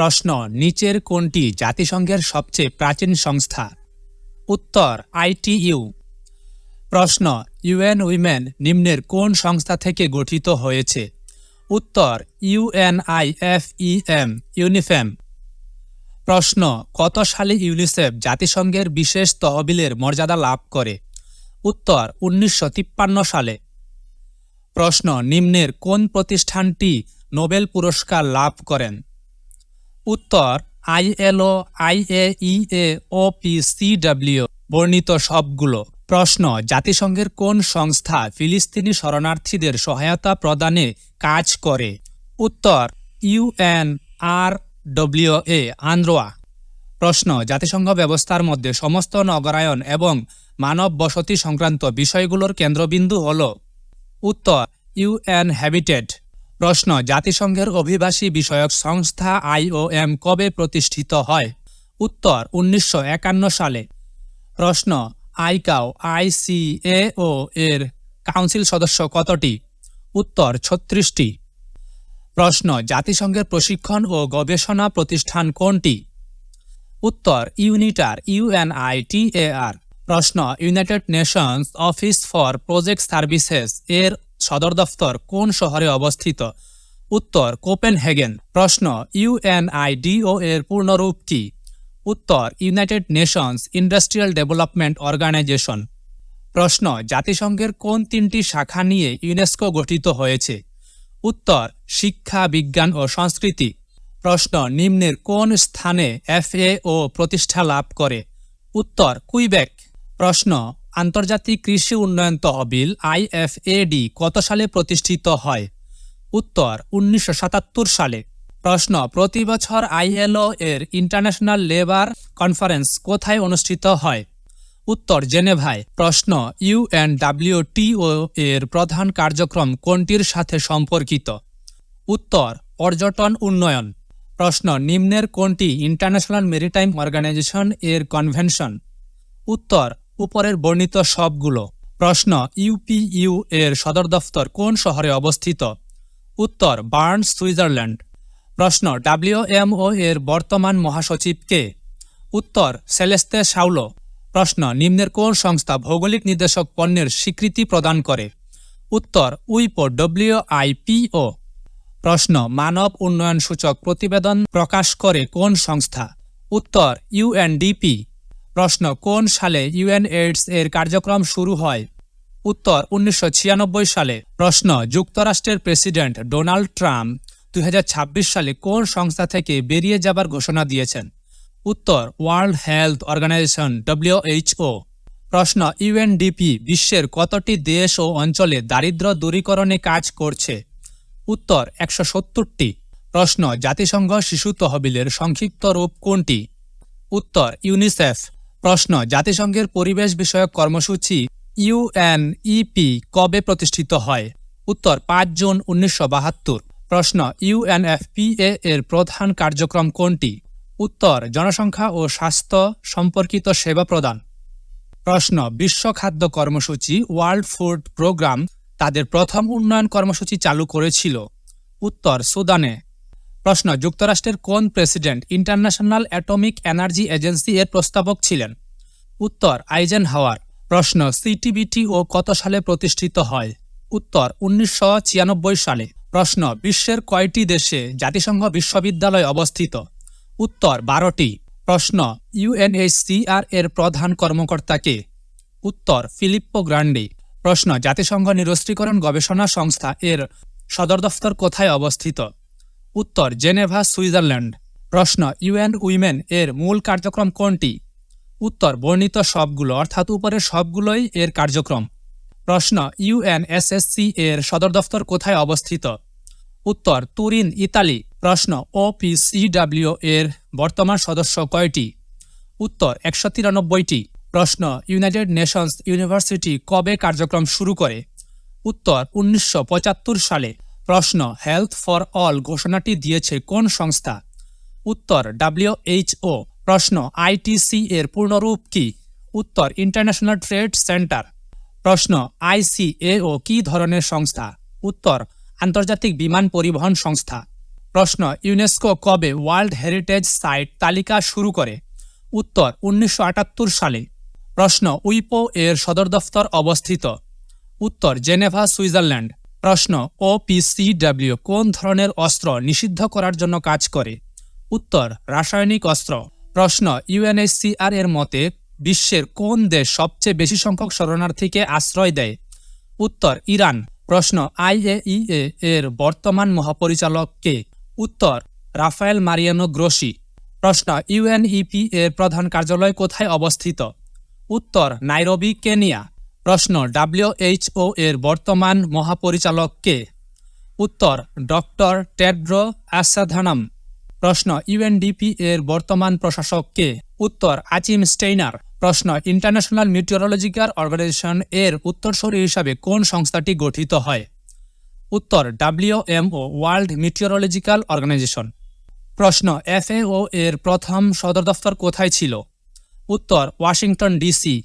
প্রশ্ন, নিচের কোনটি জাতিসংঘের সবচেয়ে প্রাচীন সংস্থা? উত্তর, আইটিইউ। প্রশ্ন, ইউএন উইমেন নিম্নের কোন সংস্থা থেকে গঠিত হয়েছে? উত্তর, ইউএনআইএফইএম, ইউনিফেম। প্রশ্ন, কত সালে ইউনিসেফ জাতিসংঘের বিশেষ তহবিলের মর্যাদা লাভ করে? উত্তর, উনিশশো তিপ্পান্ন সালে। প্রশ্ন, নিম্নের কোন প্রতিষ্ঠানটি নোবেল পুরস্কার লাভ করেন? উত্তর আইএলও, আইএইএ ও পিসিডব্লিউ বর্ণিত সবগুলো। প্রশ্ন, জাতিসংঘের কোন সংস্থা ফিলিস্তিনি শরণার্থীদের সহায়তা প্রদানে কাজ করে? উত্তর ইউএন আর ডব্লিউএ আন্দ্রোয়া। প্রশ্ন, জাতিসংঘ ব্যবস্থার মধ্যে সমস্ত নগরায়ন এবং মানব বসতি সংক্রান্ত বিষয়গুলোর কেন্দ্রবিন্দু হল? উত্তর, ইউএন হ্যাবিটেট। প্রশ্ন, জাতিসংঘের অভিবাসী বিষয়ক সংস্থা আইওএম কবে প্রতিষ্ঠিত হয়? উত্তর, উনিশশো একান্ন সালে। প্রশ্ন, আইকাও আইসিএও এর কাউন্সিল সদস্য কতটি? উত্তর, ছত্রিশটি। প্রশ্ন, জাতিসংঘের প্রশিক্ষণ ও গবেষণা প্রতিষ্ঠান কোনটি? উত্তর, ইউনিটার, ইউএনআইটিএআর। প্রশ্ন, United Nations office for project services এর সদর দফতর কোন শহরে অবস্থিত? উত্তর, কোপেনহেগেন। প্রশ্ন ইউএনআইডিও এর পূর্ণরূপ কি? উত্তর, United Nations industrial development organization. প্রশ্ন, জাতিসংঘের কোন তিনটি শাখা নিয়ে ইউনেস্কো গঠিত হয়েছে? উত্তর, শিক্ষা, বিজ্ঞান ও সংস্কৃতি। প্রশ্ন, নিম্নের কোন স্থানে এফএও প্রতিষ্ঠা লাভ করে? উত্তর, কুইবেক। প্রশ্ন, আন্তর্জাতিক কৃষি উন্নয়ন তহবিল আইএফএডি কত সালে প্রতিষ্ঠিত হয়? উত্তর, উনিশশো সাতাত্তর সালে। প্রশ্ন, প্রতি বছর আইএলও এর ইন্টারন্যাশনাল লেবার কনফারেন্স কোথায় অনুষ্ঠিত হয়? উত্তর, জেনেভায়। প্রশ্ন ইউএনডাব্লিউটিও এর প্রধান কার্যক্রম কোনটির সাথে সম্পর্কিত? উত্তর, পর্যটন উন্নয়ন। প্রশ্ন, নিম্নের কোনটি ইন্টারন্যাশনাল মেরিটাইম অর্গানাইজেশন এর কনভেনশন উত্তর উপরের বর্ণিত সবগুলো। প্রশ্ন ইউপিইউ এর সদর দফতর কোন শহরে অবস্থিত? উত্তর বার্ন সুইজারল্যান্ড। প্রশ্ন ডাব্লিউএমও এর বর্তমান মহাসচিব কে? উত্তর, সেলেস্তে সাউলো প্রশ্ন, নিম্নের কোন সংস্থা ভৌগোলিক নির্দেশক পণ্যের স্বীকৃতি প্রদান করে? উত্তর, উইপো ডব্লিউআইপিও প্রশ্ন, মানব উন্নয়ন সূচক প্রতিবেদন প্রকাশ করে কোন সংস্থা? উত্তর ইউএনডিপি প্রশ্ন, কোন সালে ইউএন এইডস এর কার্যক্রম শুরু হয়? উত্তর, উনিশশো ছিয়ানব্বই সালে। প্রশ্ন, যুক্তরাষ্ট্রের প্রেসিডেন্ট ডোনাল্ড ট্রাম্প দুই হাজার ছাব্বিশ সালে কোন সংস্থা থেকে বেরিয়ে যাবার ঘোষণা দিয়েছেন? উত্তর, ওয়ার্ল্ড হেলথ অর্গানাইজেশন ডব্লিউএইচও প্রশ্ন, ইউএনডিপি বিশ্বের কতটি দেশ ও অঞ্চলে দারিদ্র দূরীকরণে কাজ করছে? উত্তর, একশো সত্তরটি। প্রশ্ন, জাতিসংঘ শিশু তহবিলের সংক্ষিপ্ত রূপ কোনটি? উত্তর, ইউনিসেফ। প্রশ্ন, জাতিসংঘের পরিবেশ বিষয়ক কর্মসূচি ইউএনইপি কবে প্রতিষ্ঠিত হয়? উত্তর, পাঁচ জুন উনিশশো বাহাত্তর। প্রশ্ন ইউএনএফপিএ এর প্রধান কার্যক্রম কোনটি? উত্তর, জনসংখ্যা ও স্বাস্থ্য সম্পর্কিত সেবা প্রদান। প্রশ্ন, বিশ্ব খাদ্য কর্মসূচি ওয়ার্ল্ড ফুড প্রোগ্রাম তাদের প্রথম উন্নয়ন কর্মসূচি চালু করেছিল। উত্তর, সুদানে। প্রশ্ন, যুক্তরাষ্ট্রের কোন president international atomic energy agency এর প্রস্তাবক ছিলেন? উত্তর আইজেন হাওয়ার প্রশ্ন, সিটিবিটি ও কত সালে প্রতিষ্ঠিত হয়? উত্তর, উনিশশো ছিয়ানব্বই সালে। প্রশ্ন, বিশ্বের কয়টি দেশে জাতিসংঘ বিশ্ববিদ্যালয় অবস্থিত? উত্তর, বারোটি। প্রশ্ন ইউএনএইচসিআর এর প্রধান কর্মকর্তাকে উত্তর, ফিলিপ্পো গ্রান্ডি। প্রশ্ন, জাতিসংঘ নিরস্ত্রীকরণ গবেষণা সংস্থা এর সদর দফতর কোথায় অবস্থিত? উত্তর, জেনেভা, সুইজারল্যান্ড। প্রশ্ন, ইউএন উইমেন এর মূল কার্যক্রম কোনটি? উত্তর, বর্ণিত সবগুলো, অর্থাৎ উপরের সবগুলোই এর কার্যক্রম। প্রশ্ন, ইউএনএসএসসি এর সদর দফতর কোথায় অবস্থিত? উত্তর, তুরিন, ইতালি। প্রশ্ন, ওপিসিডাব্লিউ এর বর্তমান সদস্য কয়টি? উত্তর, একশো তিরানব্বইটি। প্রশ্ন, ইউনাইটেড নেশনস ইউনিভার্সিটি কবে কার্যক্রম শুরু করে? উত্তর, উনিশশো পঁচাত্তর সালে। প্রশ্ন হেলথ ফর অল ঘোষণাটি দিয়েছে কোন সংস্থা? উত্তর ডাব্লিউএইচও প্রশ্ন আইটিসি এর পূর্ণরূপ কি? উত্তর ইন্টারন্যাশনাল ট্রেড সেন্টার প্রশ্ন আইসিএও কি ধরনের সংস্থা? উত্তর, আন্তর্জাতিক বিমান পরিবহন সংস্থা। প্রশ্ন ইউনেস্কো কবে ওয়ার্ল্ড হেরিটেজ সাইট তালিকা শুরু করে? উত্তর, উনিশশো আটাত্তর সালে। প্রশ্ন, উইপো এর সদর দফতর অবস্থিত। উত্তর, জেনেভা, সুইজারল্যান্ড। প্রশ্ন ওপিসিডব্লিউ কোন ধরনের অস্ত্র নিষিদ্ধ করার জন্য কাজ করে? উত্তর, রাসায়নিক অস্ত্র। প্রশ্ন ইউএনএইচসিআর এর মতে বিশ্বের কোন দেশ সবচেয়ে বেশি সংখ্যক শরণার্থীকে আশ্রয় দেয়? উত্তর, ইরান। প্রশ্ন আইএইএ এর বর্তমান মহাপরিচালক কে? উত্তর, রাফায়েল মারিয়ানো গ্রোসি। প্রশ্ন ইউএনইপি এর প্রধান কার্যালয় কোথায় অবস্থিত? উত্তর, নাইরবি, কেনিয়া। প্রশ্ন ডাব্লিউএইচও এর বর্তমান মহাপরিচালক কে? উত্তর, ডক্টর টেড্রো অ্যাসাধানাম প্রশ্ন ইউএনডিপি এর বর্তমান প্রশাসক কে? উত্তর আচিম স্টেইনার। প্রশ্ন, ইন্টারন্যাশনাল মিটিওরোলজিক্যাল অর্গানাইজেশন এর উত্তরসূরি হিসাবে কোন সংস্থাটি গঠিত হয়? উত্তর ডাব্লিউএমও ওয়ার্ল্ড মিটিওরোলজিক্যাল অর্গানাইজেশন। প্রশ্ন এফএও এর প্রথম সদর দফতর কোথায় ছিল? উত্তর, ওয়াশিংটন ডিসি।